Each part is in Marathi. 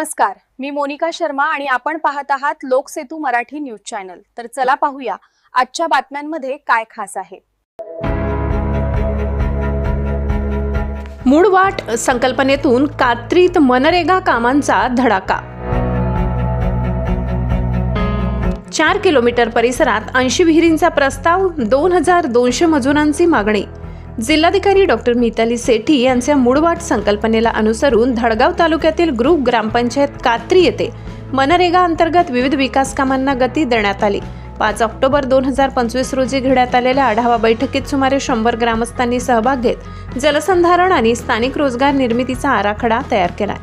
नमस्कार मी मोनिका शर्मा आणि आपण पाहत आहात लोकसेतू मराठी न्यूज चॅनल. तर चला पाहूया आजच्या बातम्यांमध्ये काय खास आहे. मूळवाट संकल्पनेतून कात्रीत मनरेगा कामांचा धडाका. चार किलोमीटर परिसरात ऐंशी विहिरींचा प्रस्ताव दोन हजार दोनशे मजुरांची मागणी. जिल्हाधिकारी डॉक्टर मिताली सेठी यांच्या मूळवाट संकल्पनेला अनुसरून धडगाव तालुक्यातील ग्रुप ग्रामपंचायत कात्री येथे मनरेगा अंतर्गत विविध विकास कामांना गती देण्यात आली. पाच ऑक्टोबर दोन हजार पंचवीस रोजी घेण्यात आलेल्या आढावा बैठकीत सुमारे शंभर ग्रामस्थांनी सहभाग घेत जलसंधारण आणि स्थानिक रोजगार निर्मितीचा आराखडा तयार केला.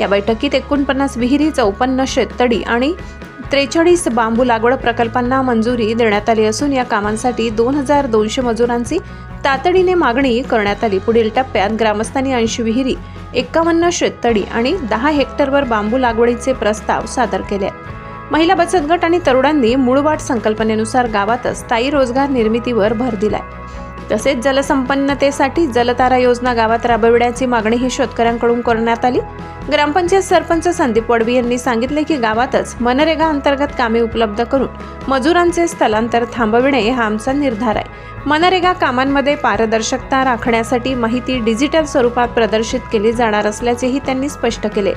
या बैठकीत एकोणपन्नास विहिरी चौपन्न शेततडी आणि त्रेचाळीस बांबू लागवड प्रकल्पांना मंजुरी देण्यात आली असून या कामांसाठी दोन हजार दोनशे मजुरांची तातडीने मागणी करण्यात आली. पुढील टप्प्यात ग्रामस्थांनी ऐंशी विहिरी एक्कावन्न शेततळी आणि दहा हेक्टरवर बांबू लागवडीचे प्रस्ताव सादर केले. महिला बचत गट आणि तरुणांनी मूळवाट संकल्पनेनुसार गावातच स्थायी रोजगार निर्मितीवर भर दिलाय. तसेच जलसंपन्नतेसाठी जलतारा योजना गावात राबविण्याची मागणीही शेतकऱ्यांकडून करण्यात आली. ग्रामपंचायत सरपंच संदीप वडवी यांनी सांगितले की गावातच मनरेगा अंतर्गत कामे उपलब्ध करून मजुरांचे स्थलांतर थांबविणे हा आमचा निर्धार आहे. मनरेगा कामांमध्ये पारदर्शकता राखण्यासाठी माहिती डिजिटल स्वरूपात प्रदर्शित केली जाणार असल्याचेही त्यांनी स्पष्ट केले.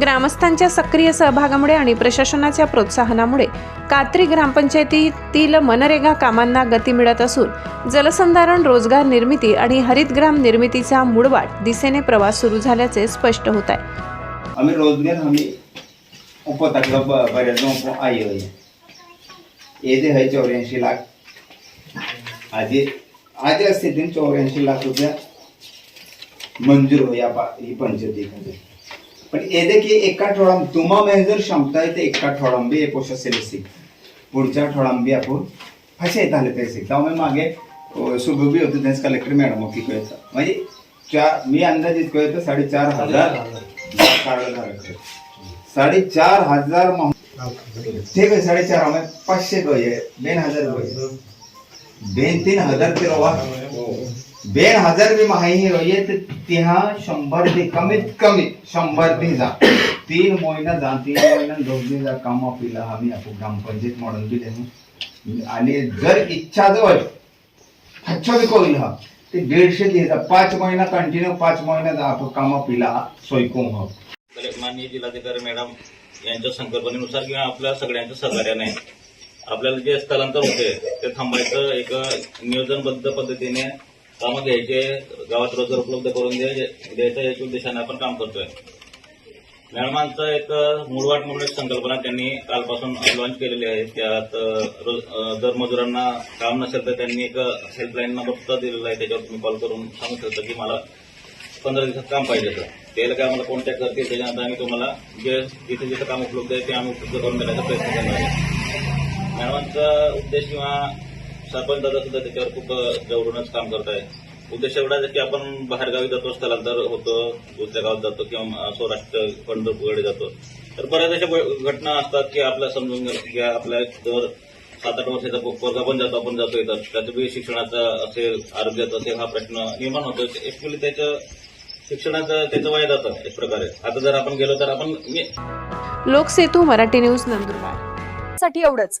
ग्रामस्थांच्या सक्रिय सहभागामुळे आणि प्रशासनाच्या प्रोत्साहनामुळे कात्री ग्रामपंचायतीतील मनरेगा कामांना गती मिळत असून जलसंधारण रोजगार निर्मिती आणि हरितग्राम निर्मितीचा मूळवाट दिशेने प्रवास सुरू झाल्याचे स्पष्ट होत आहे. आम्ही रोजगार आम्ही उपताकडं ब बऱ्याच आई होय येते हाय चौऱ्याऐंशी लाख। आधी आधी असते ते चौऱ्याऐंशी लाख रुपया मंजूर हो पा ही पंचायतीमध्ये पण येते की एका आठवड्यात तुम्हा मे जर क्षमता आहे ते एका आठवड्यात बी एक वर्ष सेलेसी पुढच्या आठवड्यात बी आपण असे येत आले पैसे। त्यामुळे मागे अं, सुबह बी होते त्यांचं कलेक्टर मॅडम की कळतं म्हणजे चार मी अंदाज इतकं कळतं साडेचार हजार। साडेचार हजार ठीक आहे साडेचार हजार पाचशे गय आहे. बेन हजार गय बेन तीन हजार ते रवा बेन हजार बी माही रये तर तिहा शंभर ते कमीत कमी शंभर ते जा. तीन महिना जा तीन महिना दोन दिन जा काम पिला आम्ही आपण ग्रामपंचायत म्हणून बी आणि जर इच्छा जवळ अच्छा बी होईल हा. ते दीडशे लिहायचा पाच महिना कंटिन्यू पाच महिन्यात आपण कामा पिला सोयकून हा माननीय जिल्हाधिकारी मॅडम यांच्या संकल्पनेनुसार किंवा आपल्या सगळ्यांच्या सहकार्याने आपल्याला जे स्थलांतर होते ते थांबायचं एक नियोजनबद्ध पद्धतीने कामं घ्यायचे गावात रोजगार उपलब्ध करून द्यायचे द्यायच्या याच्या उद्देशाने आपण काम करतोय. मॅडमांचं एक मूळवाट म्हणून एक संकल्पना त्यांनी कालपासून लॉन्च केलेली आहे. त्यात जर मजुरांना काम नसेल तर त्यांनी एक हेल्पलाईन नंबर सुद्धा दिलेला आहे. त्याच्यावर तुम्ही कॉल करून सांगू शकता की मला पंधरा दिवसात काम पाहिजे तर त्याला काय आम्हाला कॉन्टॅक्ट करतील त्याच्यानंतर आम्ही तुम्हाला जे जिथे जिथे काम उपलब्ध आहे ते आम्ही उपलब्ध करून देण्याचा प्रयत्न करणार आहे. मॅडमांचा उद्देश किंवा सरपंच दादा सुद्धा त्याच्यावर खूप जवळूनच काम करत आहे उद्देश एवढाच आहे की आपण बाहेरगावी जातो स्थलांतर होतो दुसऱ्या गावात जातो किंवा सौराष्ट्र पंढरपूरकडे जातो. तर बऱ्याच अशा घटना असतात की आपल्या समजून घ्या आपल्या जर सात आठ वर्षाचा पोरगा पण जातो आपण जातो येतात त्याचं बी शिक्षणाचा असेल आरोग्याचा असेल हा प्रश्न निर्माण होतो ऍक्च्युली त्याचं शिक्षणाचं त्याचं वय जातं एक प्रकारे. आता जर आपण गेलो तर आपण मी- लोकसेतू मराठी न्यूज नंदुरबार. साठी एवढंच.